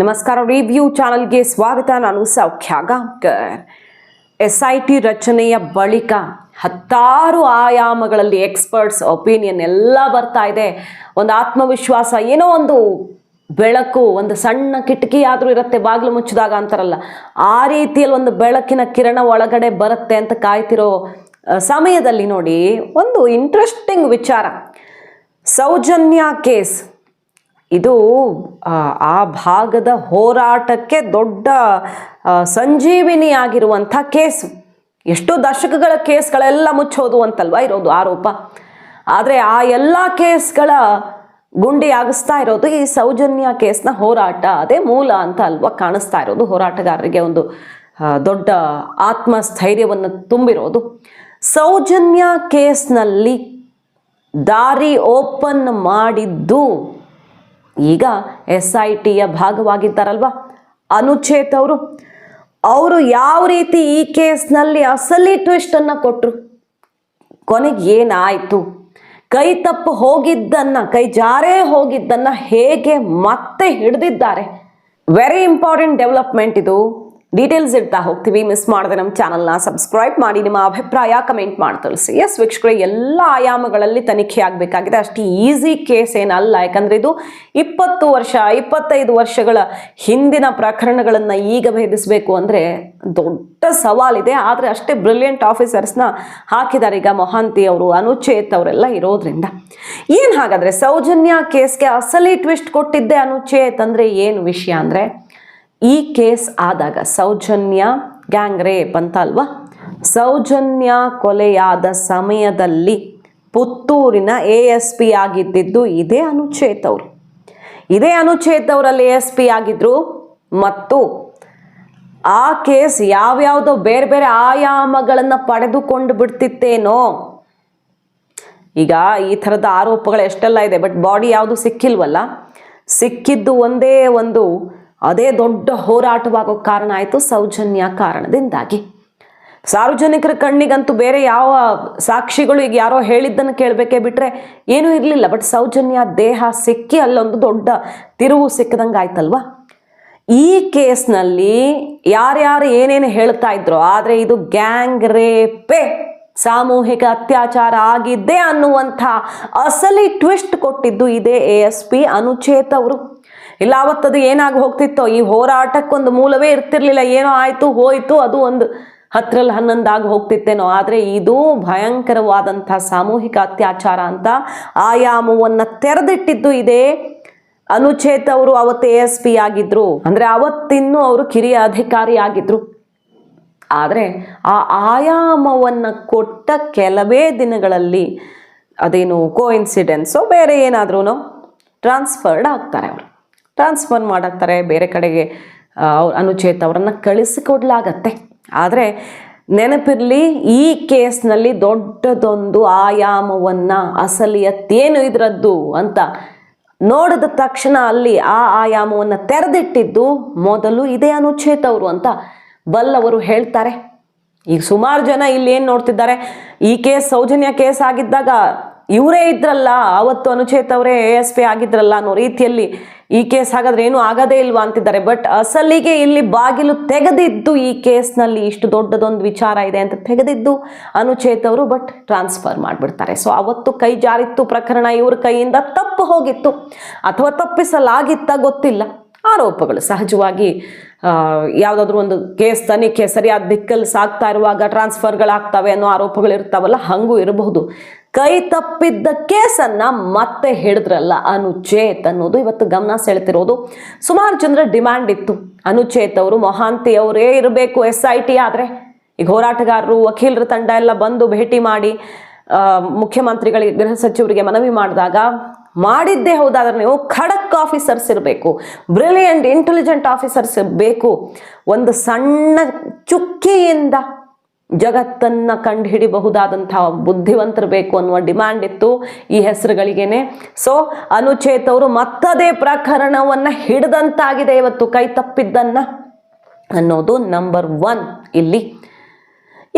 ನಮಸ್ಕಾರ ರಿವ್ಯೂ ಚಾನಲ್ಗೆ ಸ್ವಾಗತ. ನಾನು ಸೌಖ್ಯ ಗಾಂಕರ್ ಎಸ್ ಐ ಟಿ ರಚನೆಯ ಬಳಿಕ ಹತ್ತಾರು ಆಯಾಮಗಳಲ್ಲಿ ಎಕ್ಸ್ಪರ್ಟ್ಸ್ ಒಪಿನಿಯನ್ ಎಲ್ಲ ಬರ್ತಾ ಇದೆ. ಒಂದು ಆತ್ಮವಿಶ್ವಾಸ, ಏನೋ ಒಂದು ಬೆಳಕು, ಒಂದು ಸಣ್ಣ ಕಿಟಕಿ ಆದರೂ ಇರುತ್ತೆ, ಬಾಗಿಲು ಮುಚ್ಚಿದಾಗ ಅಂತಾರಲ್ಲ. ಆ ರೀತಿಯಲ್ಲಿ ಒಂದು ಬೆಳಕಿನ ಕಿರಣ ಒಳಗಡೆ ಬರುತ್ತೆ ಅಂತ ಕಾಯ್ತಿರೋ ಸಮಯದಲ್ಲಿ ನೋಡಿ, ಒಂದು ಇಂಟ್ರೆಸ್ಟಿಂಗ್ ವಿಚಾರ. ಸೌಜನ್ಯ ಕೇಸ್ ಇದು ಆ, ಭಾಗದ ಹೋರಾಟಕ್ಕೆ ದೊಡ್ಡ ಸಂಜೀವಿನಿ ಆಗಿರುವಂಥ ಕೇಸು. ಎಷ್ಟೋ ದಶಕಗಳ ಕೇಸ್ಗಳೆಲ್ಲ ಮುಚ್ಚೋದು ಅಂತಲ್ವಾ ಇರೋದು ಆರೋಪ. ಆದರೆ ಆ ಎಲ್ಲ ಕೇಸ್ಗಳ ಗುಂಡಿ ಆಗಿಸ್ತಾ ಇರೋದು ಈ ಸೌಜನ್ಯ ಕೇಸ್ನ ಹೋರಾಟ. ಅದೇ ಮೂಲ ಅಂತ ಅಲ್ವಾ ಕಾಣಿಸ್ತಾ ಇರೋದು ಹೋರಾಟಗಾರರಿಗೆ ಒಂದು ದೊಡ್ಡ ಆತ್ಮಸ್ಥೈರ್ಯವನ್ನು ತುಂಬಿರೋದು. ಸೌಜನ್ಯ ಕೇಸ್ನಲ್ಲಿ ದಾರಿ ಓಪನ್ ಮಾಡಿದ್ದು ಈಗ ಎಸ್ ಐ ಟಿಯ ಭಾಗವಾಗಿದ್ದಾರಲ್ವಾ? ಅನುಚೇತ್ ಅವರು. ಅವರು ಯಾವ ರೀತಿ ಈ ಕೇಸ್ನಲ್ಲಿ ಅಸಲಿ ಟ್ವಿಸ್ಟನ್ನು ಕೊಟ್ಟರು ಕೊನೆಗೆ ಏನಾಯಿತು? ಕೈ ತಪ್ಪು ಹೋಗಿದ್ದನ್ನ, ಕೈ ಜಾರೇ ಹೋಗಿದ್ದನ್ನ ಹೇಗೆ ಮತ್ತೆ ಹಿಡಿದಿದ್ದಾರೆ? ವೆರಿ ಇಂಪಾರ್ಟೆಂಟ್ ಡೆವಲಪ್ಮೆಂಟ್ ಇದು. ಡೀಟೇಲ್ಸ್ ಇಡ್ತಾ ಹೋಗ್ತೀವಿ. ಮಿಸ್ ಮಾಡದೆ ನಮ್ಮ ಚಾನಲ್ನ ಸಬ್ಸ್ಕ್ರೈಬ್ ಮಾಡಿ, ನಿಮ್ಮ ಅಭಿಪ್ರಾಯ ಕಮೆಂಟ್ ಮಾಡಿ ತಿಳಿಸಿ. ಎಸ್ ವೀಕ್ಷಕರೇ, ಎಲ್ಲ ಆಯಾಮಗಳಲ್ಲಿ ತನಿಖೆ ಆಗಬೇಕಾಗಿದೆ. ಅಷ್ಟು ಈಸಿ ಕೇಸ್ ಏನಲ್ಲ. ಯಾಕಂದ್ರೆ ಇದು ಇಪ್ಪತ್ತು ವರ್ಷ, ಇಪ್ಪತ್ತೈದು ವರ್ಷಗಳ ಹಿಂದಿನ ಪ್ರಕರಣಗಳನ್ನು ಈಗ ಭೇದಿಸಬೇಕು ಅಂದರೆ ದೊಡ್ಡ ಸವಾಲಿದೆ. ಆದರೆ ಅಷ್ಟೇ ಬ್ರಿಲಿಯಂಟ್ ಆಫೀಸರ್ಸ್ನ ಹಾಕಿದ್ದಾರೆ ಈಗ ಮೊಹಾಂತಿ ಅವರು, ಅನುಚೇತ್ ಅವರೆಲ್ಲ ಇರೋದ್ರಿಂದ. ಏನು ಹಾಗಾದರೆ ಸೌಜನ್ಯ ಕೇಸ್ಗೆ ಅಸಲಿ ಟ್ವಿಸ್ಟ್ ಕೊಟ್ಟಿದ್ದೆ ಅನುಚೇತ್ ಅಂದರೆ ಏನು ವಿಷಯ ಅಂದರೆ ಈ ಕೇಸ್ ಆದಾಗ ಸೌಜನ್ಯ ಗ್ಯಾಂಗ್ ರೇಪ್ ಅಂತ ಅಲ್ವಾ ಸೌಜನ್ಯ ಕೊಲೆಯಾದ ಸಮಯದಲ್ಲಿ ಪುತ್ತೂರಿನ ಎ ಎಸ್ ಪಿ ಆಗಿದ್ದಿದ್ದು ಇದೇ ಅನುಚೇತ್ ಅವರು. ಇದೇ ಅನುಚೇತ್ ಅವರಲ್ಲಿ ಎ ಎಸ್ ಪಿ ಆಗಿದ್ರು ಮತ್ತು ಆ ಕೇಸ್ ಯಾವ್ಯಾವುದೋ ಬೇರೆ ಬೇರೆ ಆಯಾಮಗಳನ್ನು ಪಡೆದುಕೊಂಡು ಬಿಡ್ತಿತ್ತೇನೋ. ಈಗ ಈ ಥರದ ಆರೋಪಗಳು ಎಷ್ಟೆಲ್ಲ ಇದೆ, ಬಟ್ ಬಾಡಿ ಯಾವುದು ಸಿಕ್ಕಿಲ್ವಲ್ಲ? ಸಿಕ್ಕಿದ್ದು ಒಂದೇ ಒಂದು ಅದೇ ದೊಡ್ಡ ಹೋರಾಟವಾಗೋ ಕಾರಣ ಆಯಿತು ಸೌಜನ್ಯ ಕಾರಣದಿಂದಾಗಿ. ಸಾರ್ವಜನಿಕರ ಕಣ್ಣಿಗಂತೂ ಬೇರೆ ಯಾವ ಸಾಕ್ಷಿಗಳು ಈಗ ಯಾರೋ ಹೇಳಿದ್ದನ್ನು ಕೇಳಬೇಕೇ ಬಿಟ್ರೆ ಏನೂ ಇರಲಿಲ್ಲ. ಬಟ್ ಸೌಜನ್ಯ ದೇಹ ಸಿಕ್ಕಿ ಅಲ್ಲೊಂದು ದೊಡ್ಡ ತಿರುವು ಸಿಕ್ಕದಂಗೆ ಆಯ್ತಲ್ವಾ ಈ ಕೇಸ್ನಲ್ಲಿ ಯಾರ್ಯಾರು ಏನೇನು ಹೇಳ್ತಾ ಇದ್ರು, ಆದರೆ ಇದು ಗ್ಯಾಂಗ್ ರೇಪೆ, ಸಾಮೂಹಿಕ ಅತ್ಯಾಚಾರ ಆಗಿದ್ದೆ ಅನ್ನುವಂಥ ಅಸಲಿ ಟ್ವಿಸ್ಟ್ ಕೊಟ್ಟಿದ್ದು ಇದೇ ಎ ಎಸ್ ಪಿ ಅನುಚೇತ್ ಅವರು. ಇಲ್ಲ ಅವತ್ತದು ಏನಾಗಿ ಹೋಗ್ತಿತ್ತೋ, ಈ ಹೋರಾಟಕ್ಕೊಂದು ಮೂಲವೇ ಇರ್ತಿರ್ಲಿಲ್ಲ, ಏನೋ ಆಯಿತು, ಹೋಯಿತು, ಅದು ಒಂದು ಹತ್ತರಲ್ಲಿ ಹನ್ನೊಂದಾಗಿ ಹೋಗ್ತಿತ್ತೇನೋ. ಆದರೆ ಇದು ಭಯಂಕರವಾದಂಥ ಸಾಮೂಹಿಕ ಅತ್ಯಾಚಾರ ಅಂತ ಆಯಾಮವನ್ನು ತೆರೆದಿಟ್ಟಿದ್ದು ಇದೇ. ಅನುಚೇತ್ ಅವರು ಅವತ್ತು ಎ ಎಸ್ ಪಿ ಆಗಿದ್ರು. ಅಂದ್ರೆ ಅವತ್ತಿನ್ನೂ ಅವರು ಕಿರಿಯ ಅಧಿಕಾರಿ ಆಗಿದ್ರು ಆದರೆ ಆ ಆಯಾಮವನ್ನು ಕೊಟ್ಟ ಕೆಲವೇ ದಿನಗಳಲ್ಲಿ ಅದೇನು ಕೋಇನ್ಸಿಡೆನ್ಸ್ ಬೇರೆ ಏನಾದ್ರೂ ಟ್ರಾನ್ಸ್ಫರ್ಡ್ ಆಗ್ತಾರೆ ಅವರು. ಟ್ರಾನ್ಸ್ಫರ್ ಮಾಡಾಕ್ತಾರೆ, ಬೇರೆ ಕಡೆಗೆ ಅನುಚೇತ್ ಅವರನ್ನು ಕಳಿಸಿಕೊಡ್ಲಾಗತ್ತೆ. ಆದರೆ ನೆನಪಿರಲಿ, ಈ ಕೇಸ್ನಲ್ಲಿ ದೊಡ್ಡದೊಂದು ಆಯಾಮವನ್ನು ಅಸಲಿಯತ್ತೇನು ಇದರದ್ದು ಅಂತ ನೋಡಿದ ತಕ್ಷಣ ಅಲ್ಲಿ ಆ ಆಯಾಮವನ್ನು ತೆರೆದಿಟ್ಟಿದ್ದು ಮೊದಲು ಇದೇ ಅನುಚೇತ್ ಅವರು ಅಂತ ಬಲ್ಲವರು ಹೇಳ್ತಾರೆ. ಈಗ ಸುಮಾರು ಜನ ಇಲ್ಲಿ ಏನು ನೋಡ್ತಿದ್ದಾರೆ, ಈ ಕೇಸ್ ಸೌಜನ್ಯ ಕೇಸ್ ಆಗಿದ್ದಾಗ ಇವರೇ ಇದ್ರಲ್ಲ, ಅವತ್ತು ಅನುಚೇತ್ ಅವರೇ ಎ ಎಸ್ ಪಿ ಆಗಿದ್ರಲ್ಲ ಅನ್ನೋ ರೀತಿಯಲ್ಲಿ ಈ ಕೇಸ್ ಹಾಗಾದ್ರೆ ಏನು ಆಗದೇ ಇಲ್ವಾ ಅಂತಿದ್ದಾರೆ. ಬಟ್ ಅಸಲಿಗೆ ಇಲ್ಲಿ ಬಾಗಿಲು ತೆಗೆದಿದ್ದು ಈ ಕೇಸ್ನಲ್ಲಿ ಇಷ್ಟು ದೊಡ್ಡದೊಂದು ವಿಚಾರ ಇದೆ ಅಂತ ತೆಗೆದಿದ್ದು ಅನುಚೇತ್ ಅವರು ಬಟ್ ಟ್ರಾನ್ಸ್ಫರ್ ಮಾಡಿಬಿಡ್ತಾರೆ. ಸೊ ಅವತ್ತು ಕೈ ಜಾರಿತ್ತು ಪ್ರಕರಣ, ಇವ್ರ ಕೈಯಿಂದ ತಪ್ಪು ಹೋಗಿತ್ತು. ಅಥವಾ ತಪ್ಪಿಸಲಾಗಿತ್ತ ಗೊತ್ತಿಲ್ಲ. ಆರೋಪಗಳು ಸಹಜವಾಗಿ ಯಾವುದಾದ್ರೂ ಒಂದು ಕೇಸ್ ತನಿಖೆ ಸರಿಯಾದ ದಿಕ್ಕಲ್ಲಿ ಸಾಗ್ತಾ ಇರುವಾಗ ಟ್ರಾನ್ಸ್ಫರ್ಗಳಾಗ್ತವೆ ಅನ್ನೋ ಆರೋಪಗಳು ಇರ್ತಾವಲ್ಲ, ಹಂಗೂ ಇರಬಹುದು. ಕೈ ತಪ್ಪಿದ್ದ ಕೇಸನ್ನ ಮತ್ತೆ ಹಿಡಿದ್ರಲ್ಲ ಅನುಚೇತ್ ಅನ್ನೋದು ಇವತ್ತು ಗಮನ ಸೆಳೆತಿರೋದು. ಸುಮಾರು ಜನರ ಡಿಮ್ಯಾಂಡ್ ಇತ್ತು. ಅನುಚೇತ್ ಅವರು, ಮೊಹಾಂತಿ ಅವರೇ ಇರಬೇಕು ಎಸ್ ಐ ಟಿ ಆದರೆ. ಈಗ ಹೋರಾಟಗಾರರು, ವಕೀಲರ ತಂಡ ಎಲ್ಲ ಬಂದು ಭೇಟಿ ಮಾಡಿ ಮುಖ್ಯಮಂತ್ರಿಗಳಿಗೆ, ಗೃಹ ಸಚಿವರಿಗೆ ಮನವಿ ಮಾಡಿದಾಗ, ಮಾಡಿದ್ದೇ ಹೌದಾದ್ರೆ ನೀವು ಖಡಕ್ ಆಫೀಸರ್ಸ್ ಇರಬೇಕು. ಬ್ರಿಲಿಯಂಟ್, ಇಂಟೆಲಿಜೆಂಟ್ ಆಫೀಸರ್ಸ್ ಬೇಕು ಒಂದು ಸಣ್ಣ ಚುಕ್ಕಿಯಿಂದ ಜಗತ್ತನ್ನು ಕಂಡುಹಿಡಿಬಹುದಾದಂತಹ ಬುದ್ಧಿವಂತರು ಬೇಕು ಅನ್ನುವ ಡಿಮ್ಯಾಂಡ್ ಇತ್ತು ಈ ಹೆಸರುಗಳಿಗೇನೆ. ಸೊ ಅನುಚೇತ್ ಅವರು ಮತ್ತದೇ ಪ್ರಕರಣವನ್ನು ಹಿಡಿದಂತಾಗಿದೆ ಇವತ್ತು, ಕೈ ತಪ್ಪಿದ್ದನ್ನು ಅನ್ನೋದು ನಂಬರ್ ಒನ್ ಇಲ್ಲಿ.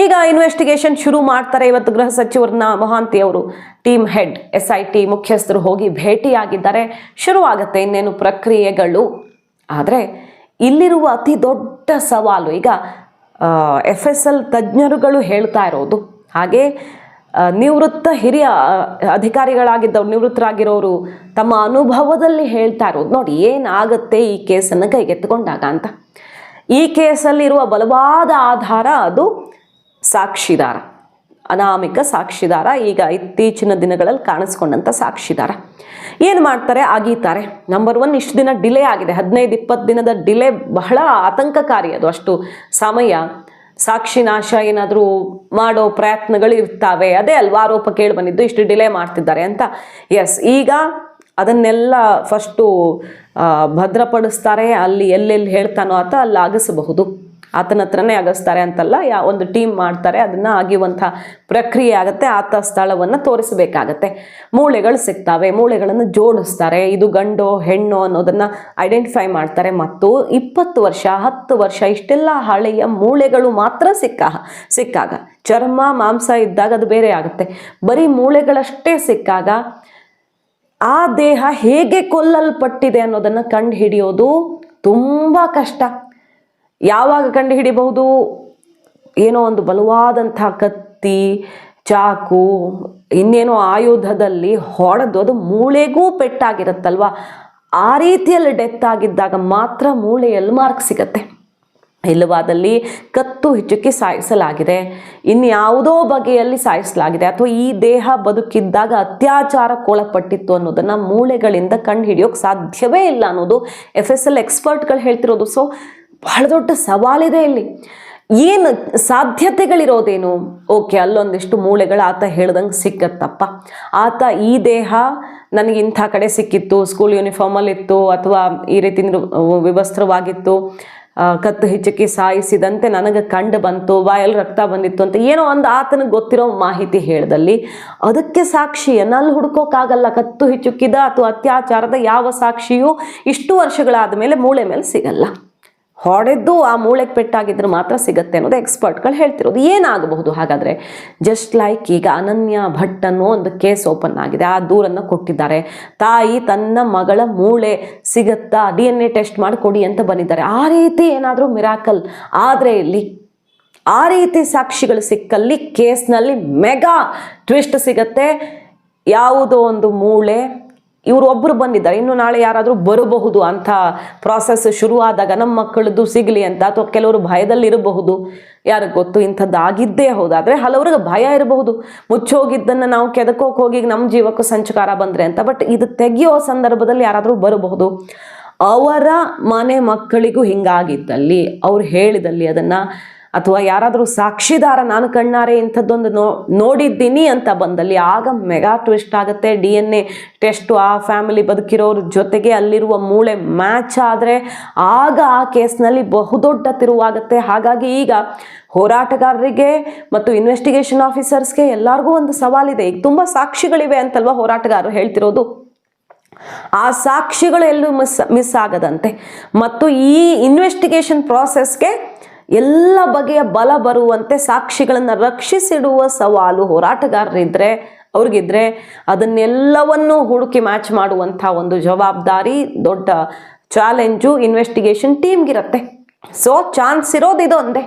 ಈಗ ಇನ್ವೆಸ್ಟಿಗೇಷನ್ ಶುರು ಮಾಡ್ತಾರೆ ಇವತ್ತು ಗೃಹ ಸಚಿವರನ್ನ ಮೊಹಾಂತಿ ಅವರು. Team head S I T ಮುಖ್ಯಸ್ಥರು ಹೋಗಿ ಭೇಟಿಯಾಗಿದ್ದಾರೆ. ಶುರುವಾಗುತ್ತೆ ಇನ್ನೇನು ಪ್ರಕ್ರಿಯೆಗಳು. ಆದರೆ ಇಲ್ಲಿರುವ ಅತಿ ದೊಡ್ಡ ಸವಾಲು, ಈಗ ಎಫ್ ಎಸ್ ಎಲ್ ತಜ್ಞರುಗಳು ಹೇಳ್ತಾ ಇರೋದು. ಹಾಗೆ ನಿವೃತ್ತ ಹಿರಿಯ ಅಧಿಕಾರಿಗಳಾಗಿದ್ದವ್ರು, ನಿವೃತ್ತರಾಗಿರೋರು ತಮ್ಮ ಅನುಭವದಲ್ಲಿ ಹೇಳ್ತಾ ಇರೋದು. ನೋಡಿ, ಏನಾಗುತ್ತೆ ಈ ಕೇಸನ್ನು ಕೈಗೆತ್ತಿಕೊಂಡಾಗ ಅಂತ. ಈ ಕೇಸಲ್ಲಿರುವ ಬಲವಾದ ಆಧಾರ ಅದು ಸಾಕ್ಷಿದಾರ. ಅನಾಮಿಕ ಸಾಕ್ಷಿದಾರ ಈಗ ಇತ್ತೀಚಿನ ದಿನಗಳಲ್ಲಿ ಕಾಣಿಸ್ಕೊಂಡಂಥ ಸಾಕ್ಷಿದಾರ. ಏನು ಮಾಡ್ತಾರೆ? ಆಗೀತಾರೆ ನಂಬರ್ ಒನ್ ಇಷ್ಟು ದಿನ ಡಿಲೇ ಆಗಿದೆ. ಹದಿನೈದು, ಇಪ್ಪತ್ತು ದಿನದ ಡಿಲೇ ಬಹಳ ಆತಂಕಕಾರಿ ಅದು. ಅಷ್ಟು ಸಮಯ, ಸಾಕ್ಷಿ ನಾಶ ಏನಾದರೂ ಮಾಡೋ ಪ್ರಯತ್ನಗಳು ಇರ್ತಾವೆ. ಅದೇ ಅಲ್ವಾ? ಆರೋಪ ಕೇಳಿ ಬಂದಿದ್ದು, ಇಷ್ಟು ಡಿಲೇ ಮಾಡ್ತಿದ್ದಾರೆ ಅಂತ. ಎಸ್ ಈಗ ಅದನ್ನೆಲ್ಲ ಫಸ್ಟು ಭದ್ರಪಡಿಸ್ತಾರೆ. ಅಲ್ಲಿ ಎಲ್ಲೆಲ್ಲಿ ಹೇಳ್ತಾನೋ ಅಂತ ಅಲ್ಲಿ ಅಗಸಬಹುದು ಆತನ ಹತ್ರನೇ ಅಗಸ್ತಾರೆ ಅಂತಲ್ಲ, ಯಾ ಒಂದು ಟೀಮ್ ಮಾಡ್ತಾರೆ, ಅದನ್ನು ಆಗಿರುವಂಥ ಪ್ರಕ್ರಿಯೆ ಆಗುತ್ತೆ, ಆತ ಸ್ಥಳವನ್ನು ತೋರಿಸಬೇಕಾಗತ್ತೆ. ಮೂಳೆಗಳು ಸಿಗ್ತಾವೆ, ಮೂಳೆಗಳನ್ನು ಜೋಡಿಸ್ತಾರೆ, ಇದು ಗಂಡು, ಹೆಣ್ಣು ಅನ್ನೋದನ್ನು ಐಡೆಂಟಿಫೈ ಮಾಡ್ತಾರೆ. ಮತ್ತು ಇಪ್ಪತ್ತು ವರ್ಷ, ಹತ್ತು ವರ್ಷ, ಇಷ್ಟೆಲ್ಲ ಹಳೆಯ ಮೂಳೆಗಳು ಮಾತ್ರ ಸಿಕ್ಕ, ಸಿಕ್ಕಾಗ. ಚರ್ಮ, ಮಾಂಸ ಇದ್ದಾಗ ಅದು ಬೇರೆ ಆಗುತ್ತೆ. ಬರೀ ಮೂಳೆಗಳಷ್ಟೇ ಸಿಕ್ಕಾಗ, ಆ ದೇಹ ಹೇಗೆ ಕೊಲ್ಲಲ್ಪಟ್ಟಿದೆ ಅನ್ನೋದನ್ನು ಕಂಡು ಹಿಡಿಯೋದು ತುಂಬ ಕಷ್ಟ. ಯಾವಾಗ ಕಂಡು ಹಿಡಿಬಹುದು ಏನೋ ಒಂದು ಬಲವಾದಂಥ ಕತ್ತಿ, ಚಾಕು, ಇನ್ನೇನೋ ಆಯುಧದಲ್ಲಿ ಹೊಡೆದು ಅದು ಮೂಳೆಗೂ ಪೆಟ್ಟಾಗಿರುತ್ತಲ್ವ? ಆ ರೀತಿಯಲ್ಲಿ ಡೆತ್ ಆಗಿದ್ದಾಗ ಮಾತ್ರ ಮೂಳೆಯಲ್ಲಿ ಮಾರ್ಕ್ ಸಿಗತ್ತೆ? ಇಲ್ಲವಾದಲ್ಲಿ ಕತ್ತು ಹಿಚ್ಚುಕಿ ಸಾಯಿಸಲಾಗಿದೆ. ಇನ್ಯಾವುದೋ ಬಗೆಯಲ್ಲಿ ಸಾಯಿಸಲಾಗಿದೆ. ಅಥವಾ ಈ ದೇಹ ಬದುಕಿದ್ದಾಗ ಅತ್ಯಾಚಾರಕ್ಕೊಳಪಟ್ಟಿತ್ತು ಅನ್ನೋದನ್ನು ಮೂಳೆಗಳಿಂದ ಕಂಡು ಹಿಡಿಯೋಕೆ ಸಾಧ್ಯವೇ ಇಲ್ಲ ಅನ್ನೋದು ಎಫ್ ಎಸ್ ಎಲ್ ಎಕ್ಸ್ಪರ್ಟ್ಗಳು ಹೇಳ್ತಿರೋದು. ಸೊ ಬಹಳ ದೊಡ್ಡ ಸವಾಲಿದೆ ಇಲ್ಲಿ. ಏನು ಸಾಧ್ಯತೆಗಳಿರೋದೇನು? ಓಕೆ, ಅಲ್ಲೊಂದಿಷ್ಟು ಮೂಳೆಗಳು ಆತ ಹೇಳ್ದಂಗೆ ಸಿಕ್ಕತ್ತಪ್ಪ. ಆತ ಈ ದೇಹ ನನಗೆ ಇಂಥ ಕಡೆ ಸಿಕ್ಕಿತ್ತು ಸ್ಕೂಲ್ ಯೂನಿಫಾರ್ಮಲ್ಲಿತ್ತು ಅಥವಾ ಈ ರೀತಿ ವಿವಸ್ತ್ರವಾಗಿತ್ತು ಕತ್ತು ಹೆಚ್ಚಕ್ಕೆ ಸಾಯಿಸಿದಂತೆ ನನಗೆ ಕಂಡು ಬಂತು, ಬಾಯಲ್ಲಿ ರಕ್ತ ಬಂದಿತ್ತು ಅಂತ ಏನೋ ಒಂದು ಆತನಿಗೆ ಗೊತ್ತಿರೋ ಮಾಹಿತಿ ಹೇಳ್ದಲ್ಲಿ. ಅದಕ್ಕೆ ಸಾಕ್ಷಿಯನ್ನು ಅಲ್ಲಿ ಹುಡ್ಕೋಕ್ಕಾಗಲ್ಲ ಕತ್ತು ಹೆಚ್ಚುಕ್ಕಿದ ಅಥವಾ ಅತ್ಯಾಚಾರದ ಯಾವ ಸಾಕ್ಷಿಯೂ ಇಷ್ಟು ವರ್ಷಗಳಾದ ಮೇಲೆ ಮೂಳೆ ಮೇಲೆ ಸಿಗಲ್ಲ. ಹೊಡೆದು ಆ ಮೂಳೆಗೆ ಪೆಟ್ಟಾಗಿದ್ರೆ ಮಾತ್ರ ಸಿಗತ್ತೆ ಅನ್ನೋದು ಎಕ್ಸ್ಪರ್ಟ್ಗಳು ಹೇಳ್ತಿರೋದು. ಏನಾಗಬಹುದು? ಹಾಗಾದರೆ ಜಸ್ಟ್ ಲೈಕ್ ಈಗ ಅನನ್ಯ ಭಟ್ ಅನ್ನೋ ಒಂದು ಕೇಸ್ ಓಪನ್ ಆಗಿದೆ. ಆ ದೂರನ್ನು ಕೊಟ್ಟಿದ್ದಾರೆ. ತಾಯಿ ತನ್ನ ಮಗಳ ಮೂಳೆ ಸಿಗತ್ತಾ ಡಿ ಎನ್ ಎ ಟೆಸ್ಟ್ ಮಾಡಿಕೊಡಿ ಅಂತ ಬಂದಿದ್ದಾರೆ. ಆ ರೀತಿ ಏನಾದರೂ ಮಿರಾಕಲ್ ಆದರೆ ಇಲ್ಲಿ, ಆ ರೀತಿ ಸಾಕ್ಷಿಗಳು ಸಿಕ್ಕಲ್ಲಿ ಕೇಸ್ನಲ್ಲಿ ಮೆಗಾ ಟ್ವಿಸ್ಟ್ ಸಿಗತ್ತೆ. ಯಾವುದೋ ಒಂದು ಮೂಳೆ ಇವರು ಒಬ್ಬರು ಬಂದಿದ್ದಾರೆ. ಇನ್ನು ನಾಳೆ ಯಾರಾದರೂ ಬರಬಹುದು ಅಂತ ಪ್ರಾಸೆಸ್ ಶುರುವಾದಾಗ ನಮ್ಮ ಮಕ್ಕಳದ್ದು ಸಿಗಲಿ ಅಂತ ಅಥವಾ ಕೆಲವರು ಭಯದಲ್ಲಿರಬಹುದು. ಯಾರಿಗೆ ಗೊತ್ತು? ಇಂಥದ್ದು ಆಗಿದ್ದೇ ಹೌದಾದರೆ ಹಲವ್ರಿಗೆ ಭಯ ಇರಬಹುದು. ಮುಚ್ಚೋಗಿದ್ದನ್ನು ನಾವು ಕೆದಕೋಕೆ ಹೋಗಿ ನಮ್ಮ ಜೀವಕ್ಕೂ ಸಂಚಕಾರ ಬಂದರೆ ಅಂತ. ಬಟ್ ಇದು ತೆಗೆಯೋ ಸಂದರ್ಭದಲ್ಲಿ ಯಾರಾದರೂ ಬರಬಹುದು. ಅವರ ಮನೆ ಮಕ್ಕಳಿಗೂ ಹಿಂಗಾಗಿದ್ದಲ್ಲಿ, ಅವ್ರು ಹೇಳಿದಲ್ಲಿ ಅದನ್ನು ಅಥವಾ ಯಾರಾದರೂ ಸಾಕ್ಷಿದಾರ ನಾನು ಕಣ್ಣಾರೆ ಇಂಥದ್ದೊಂದು ನೋ, ನೋಡಿದ್ದೀನಿ ಅಂತ ಬಂದಲ್ಲಿ ಆಗ ಮೆಗಾ ಟ್ವಿಸ್ಟ್ ಆಗುತ್ತೆ. ಡಿ ಎನ್ ಎ ಟೆಸ್ಟು, ಆ ಫ್ಯಾಮಿಲಿ ಬದುಕಿರೋರ ಜೊತೆಗೆ ಅಲ್ಲಿರುವ ಮೂಳೆ ಮ್ಯಾಚ್ ಆದರೆ ಆಗ ಆ ಕೇಸ್ನಲ್ಲಿ ಬಹುದೊಡ್ಡ ತಿರುವಾಗುತ್ತೆ. ಹಾಗಾಗಿ ಈಗ ಹೋರಾಟಗಾರರಿಗೆ ಮತ್ತು ಇನ್ವೆಸ್ಟಿಗೇಷನ್ ಆಫೀಸರ್ಸ್ಗೆ ಎಲ್ಲರಿಗೂ ಒಂದು ಸವಾಲಿದೆ. ಈಗ ತುಂಬ ಸಾಕ್ಷಿಗಳಿವೆ ಅಂತಲ್ವ ಹೋರಾಟಗಾರರು ಹೇಳ್ತಿರೋದು? ಆ ಸಾಕ್ಷಿಗಳು ಎಲ್ಲೂ ಮಿಸ್ ಮಿಸ್ ಆಗದಂತೆ. ಮತ್ತು ಈ ಇನ್ವೆಸ್ಟಿಗೇಷನ್ ಪ್ರಾಸೆಸ್ಗೆ ಎಲ್ಲ ಬಗೆಯ ಬಲ ಬರುವಂತೆ ಸಾಕ್ಷಿಗಳನ್ನು ರಕ್ಷಿಸಿಡುವ ಸವಾಲು ಹೋರಾಟಗಾರರಿದ್ದರೆ ಅವ್ರಿಗಿದ್ರೆ ಅದನ್ನೆಲ್ಲವನ್ನೂ ಹುಡುಕಿ ಮ್ಯಾಚ್ ಮಾಡುವಂಥ ಒಂದು ಜವಾಬ್ದಾರಿ, ದೊಡ್ಡ ಚಾಲೆಂಜು ಇನ್ವೆಸ್ಟಿಗೇಷನ್ ಟೀಮ್ಗಿರತ್ತೆ ಸೊ ಚಾನ್ಸ್ ಇರೋದು ಇದು ಒಂದೇ.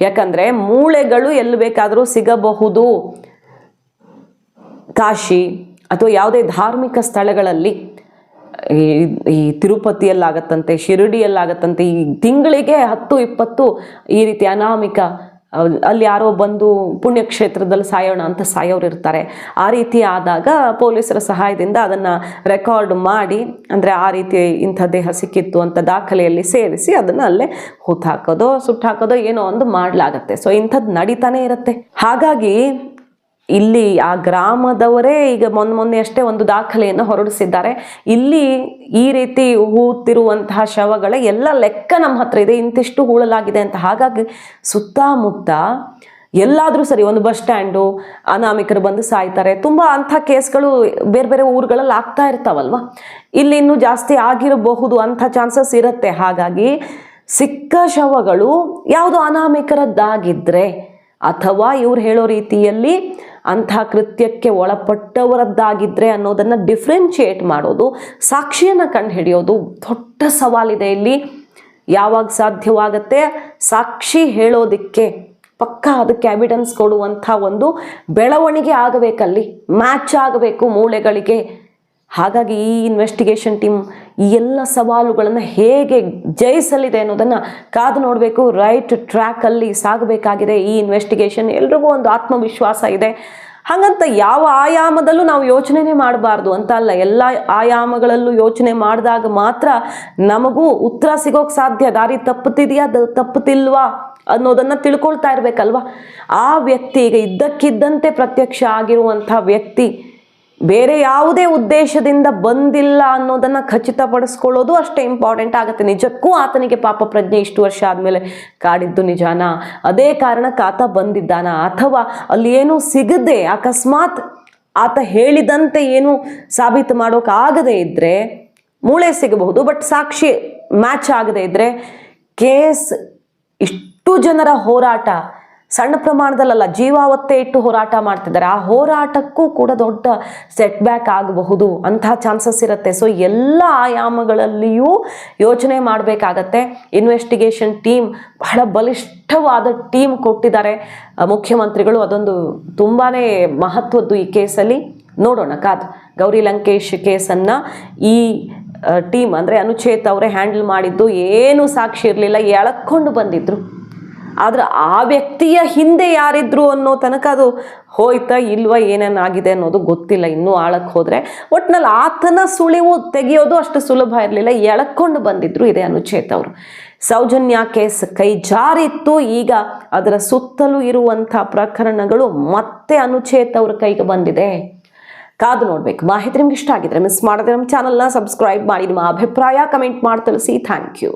ಯಾಕಂದರೆ ಮೂಳೆಗಳು ಎಲ್ಲಿ ಬೇಕಾದರೂ ಸಿಗಬಹುದು. ಕಾಶಿ ಅಥವಾ ಯಾವುದೇ ಧಾರ್ಮಿಕ ಸ್ಥಳಗಳಲ್ಲಿ. ಈ ಈ ತಿರುಪತಿಯಲ್ಲಾಗತ್ತಂತೆ, ಶಿರಡಿಯಲ್ಲಾಗತ್ತಂತೆ, ಈ ತಿಂಗಳಿಗೆ ಹತ್ತು, ಇಪ್ಪತ್ತು ಈ ರೀತಿ ಅನಾಮಿಕ ಅಲ್ಲಿ ಯಾರೋ ಬಂದು ಪುಣ್ಯಕ್ಷೇತ್ರದಲ್ಲಿ ಸಾಯೋಣ ಅಂತ ಸಾಯೋರು ಇರ್ತಾರೆ. ಆ ರೀತಿ ಆದಾಗ ಪೊಲೀಸರ ಸಹಾಯದಿಂದ ಅದನ್ನು ರೆಕಾರ್ಡ್ ಮಾಡಿ, ಅಂದರೆ ಆ ರೀತಿ ಇಂಥ ದೇಹ ಸಿಕ್ಕಿತ್ತು ಅಂತ ದಾಖಲೆಯಲ್ಲಿ ಸೇರಿಸಿ ಅದನ್ನು ಅಲ್ಲೇ ಹೂತು ಹಾಕೋದೋ ಸುಟ್ಟು ಹಾಕೋದೋ ಏನೋ ಒಂದು ಮಾಡಲಾಗತ್ತೆ. ಸೊ ಇಂಥದ್ದು ನಡೀತಾನೆ ಇರುತ್ತೆ. ಹಾಗಾಗಿ ಇಲ್ಲಿ ಆ ಗ್ರಾಮದವರೇ ಈಗ ಮೊನ್ನೆ ಮೊನ್ನೆ ಅಷ್ಟೇ ಒಂದು ದಾಖಲೆಯನ್ನು ಹೊರಡಿಸಿದ್ದಾರೆ. ಇಲ್ಲಿ ಈ ರೀತಿ ಹೂತಿರುವಂತಹ ಶವಗಳ ಎಲ್ಲ ಲೆಕ್ಕ ನಮ್ಮ ಹತ್ರ ಇದೆ. ಇಂತಿಷ್ಟು ಹೂಳಲಾಗಿದೆ ಅಂತ. ಹಾಗಾಗಿ ಸುತ್ತಮುತ್ತ ಎಲ್ಲಾದರೂ ಸರಿ ಒಂದು ಬಸ್ ಸ್ಟ್ಯಾಂಡು ಅನಾಮಿಕರು ಬಂದು ಸಾಯ್ತಾರೆ. ತುಂಬ ಅಂಥ ಕೇಸ್ಗಳು ಬೇರೆ ಬೇರೆ ಊರುಗಳಲ್ಲಿ ಆಗ್ತಾ ಇರ್ತಾವಲ್ವ? ಇಲ್ಲಿ ಇನ್ನೂ ಜಾಸ್ತಿ ಆಗಿರಬಹುದು ಅಂಥ ಚಾನ್ಸಸ್ ಇರುತ್ತೆ. ಹಾಗಾಗಿ ಸಿಕ್ಕ ಶವಗಳು ಯಾವುದು ಅನಾಮಿಕರದ್ದಾಗಿದ್ದರೆ ಅಥವಾ ಇವ್ರು ಹೇಳೋ ರೀತಿಯಲ್ಲಿ ಅಂಥ ಕೃತ್ಯಕ್ಕೆ ಒಳಪಟ್ಟವರದ್ದಾಗಿದ್ದರೆ ಅನ್ನೋದನ್ನು ಡಿಫ್ರೆನ್ಷಿಯೇಟ್ ಮಾಡೋದು, ಸಾಕ್ಷಿಯನ್ನು ಕಂಡುಹಿಡಿಯೋದು ದೊಡ್ಡ ಸವಾಲಿದೆ ಇಲ್ಲಿ. ಯಾವಾಗ ಸಾಧ್ಯವಾಗತ್ತೆ? ಸಾಕ್ಷಿ ಹೇಳೋದಕ್ಕೆ ಪಕ್ಕ ಅದಕ್ಕೆ ಎವಿಡೆನ್ಸ್ ಕೊಡುವಂಥ ಒಂದು ಬೆಳವಣಿಗೆ ಆಗಬೇಕಲ್ಲಿ ಮ್ಯಾಚ್ ಆಗಬೇಕು ಮೂಳೆಗಳಿಗೆ. ಹಾಗಾಗಿ ಈ ಇನ್ವೆಸ್ಟಿಗೇಷನ್ ಟೀಮ್ ಈ ಎಲ್ಲ ಸವಾಲುಗಳನ್ನು ಹೇಗೆ ಜಯಿಸಲಿದೆ ಅನ್ನೋದನ್ನು ಕಾದು ನೋಡಬೇಕು. ರೈಟ್ ಟ್ರ್ಯಾಕಲ್ಲಿ ಸಾಗಬೇಕಾಗಿದೆ ಈ ಇನ್ವೆಸ್ಟಿಗೇಷನ್. ಎಲ್ರಿಗೂ ಒಂದು ಆತ್ಮವಿಶ್ವಾಸ ಇದೆ. ಹಾಗಂತ ಯಾವ ಆಯಾಮದಲ್ಲೂ ನಾವು ಯೋಚನೆನೇ ಮಾಡಬಾರ್ದು ಅಂತ ಅಲ್ಲ. ಎಲ್ಲ ಆಯಾಮಗಳಲ್ಲೂ ಯೋಚನೆ ಮಾಡಿದಾಗ ಮಾತ್ರ ನಮಗೂ ಉತ್ತರ ಸಿಗೋಕೆ ಸಾಧ್ಯ. ದಾರಿ ತಪ್ಪುತ್ತಿದೆಯಾ? ತಪ್ಪುತ್ತಿಲ್ವಾ? ಅನ್ನೋದನ್ನು ತಿಳ್ಕೊಳ್ತಾ ಇರಬೇಕಲ್ವ? ಆ ವ್ಯಕ್ತಿ ಈಗ ಇದ್ದಕ್ಕಿದ್ದಂತೆ ಪ್ರತ್ಯಕ್ಷ ಆಗಿರುವಂಥ ವ್ಯಕ್ತಿ ಬೇರೆ ಯಾವುದೇ ಉದ್ದೇಶದಿಂದ ಬಂದಿಲ್ಲ ಅನ್ನೋದನ್ನು ಖಚಿತಪಡಿಸ್ಕೊಳ್ಳೋದು ಅಷ್ಟೇ ಇಂಪಾರ್ಟೆಂಟ್ ಆಗುತ್ತೆ. ನಿಜಕ್ಕೂ ಆತನಿಗೆ ಪಾಪ ಪ್ರಜ್ಞೆ ಇಷ್ಟು ವರ್ಷ ಆದಮೇಲೆ ಕಾಡಿದ್ದು ನಿಜಾನ? ಅದೇ ಕಾರಣಕ್ಕೆ ಆತ ಬಂದಿದ್ದಾನ? ಅಥವಾ ಅಲ್ಲಿ ಏನೂ ಸಿಗದೆ ಅಕಸ್ಮಾತ್ ಆತ ಹೇಳಿದಂತೆ ಏನು ಸಾಬೀತು ಮಾಡೋಕ್ಕಾಗದೇ ಇದ್ದರೆ ಮೂಳೆ ಸಿಗಬಹುದು ಬಟ್ ಸಾಕ್ಷಿ ಮ್ಯಾಚ್ ಆಗದೆ ಇದ್ದರೆ ಕೇಸ್ ಇಷ್ಟು ಜನರ ಹೋರಾಟ ಸಣ್ಣ ಪ್ರಮಾಣದಲ್ಲಲ್ಲ ಜೀವಾವತ್ತೆ ಇಟ್ಟು ಹೋರಾಟ ಮಾಡ್ತಿದ್ದಾರೆ. ಆ ಹೋರಾಟಕ್ಕೂ ಕೂಡ ದೊಡ್ಡ ಸೆಟ್ ಬ್ಯಾಕ್ ಆಗಬಹುದು ಅಂತಹ ಚಾನ್ಸಸ್ ಇರುತ್ತೆ. ಸೊ ಎಲ್ಲ ಆಯಾಮಗಳಲ್ಲಿಯೂ ಯೋಚನೆ ಮಾಡಬೇಕಾಗತ್ತೆ. ಇನ್ವೆಸ್ಟಿಗೇಷನ್ ಟೀಮ್ ಬಹಳ ಬಲಿಷ್ಠವಾದ ಟೀಮ್ ಕೊಟ್ಟಿದ್ದಾರೆ. ಮುಖ್ಯಮಂತ್ರಿಗಳು ಅದೊಂದು ತುಂಬಾ ಮಹತ್ವದ್ದು ಈ ಕೇಸಲ್ಲಿ. ನೋಡೋಣ, ಕಾದ್. ಗೌರಿ ಲಂಕೇಶ್ ಕೇಸನ್ನು ಈ ಟೀಮ್ ಅಂದರೆ ಅನುಚೇತ್ ಅವರೇ ಹ್ಯಾಂಡಲ್ ಮಾಡಿದ್ದು. ಏನು ಸಾಕ್ಷಿ ಇರಲಿಲ್ಲ. ಎಳಕೊಂಡು ಬಂದಿದ್ರು. ಆದ್ರೆ ಆ ವ್ಯಕ್ತಿಯ ಹಿಂದೆ ಯಾರಿದ್ರು ಅನ್ನೋ ತನಕ ಅದು ಹೋಯ್ತಾ ಇಲ್ವಾ ಏನೇನಾಗಿದೆ ಅನ್ನೋದು ಗೊತ್ತಿಲ್ಲ. ಇನ್ನೂ ಆಳಕ್ಕೆ ಹೋದರೆ ಒಟ್ನಲ್ಲಿ ಆತನ ಸುಳಿವು ತೆಗೆಯೋದು ಅಷ್ಟು ಸುಲಭ ಇರಲಿಲ್ಲ. ಎಳಕೊಂಡು ಬಂದಿದ್ರು ಇದೆ ಅನುಚೇತ್ ಅವರು. ಸೌಜನ್ಯ ಕೇಸ್ ಕೈ ಜಾರಿತ್ತು. ಈಗ ಅದರ ಸುತ್ತಲೂ ಇರುವಂಥ ಪ್ರಕರಣಗಳು ಮತ್ತೆ ಅನುಚೇತ್ ಅವ್ರ ಕೈಗೆ ಬಂದಿದೆ. ಕಾದು ನೋಡ್ಬೇಕು. ಮಾಹಿತಿ ನಿಮ್ಗೆ ಇಷ್ಟ ಆಗಿದ್ರೆ ಮಿಸ್ ಮಾಡದೆ ನಮ್ಮ ಚಾನಲ್ನ ಸಬ್ಸ್ಕ್ರೈಬ್ ಮಾಡಿ. ನಿಮ್ಮ ಅಭಿಪ್ರಾಯ ಕಮೆಂಟ್ ಮಾಡಿ ತಿಳಿಸಿ. Thank you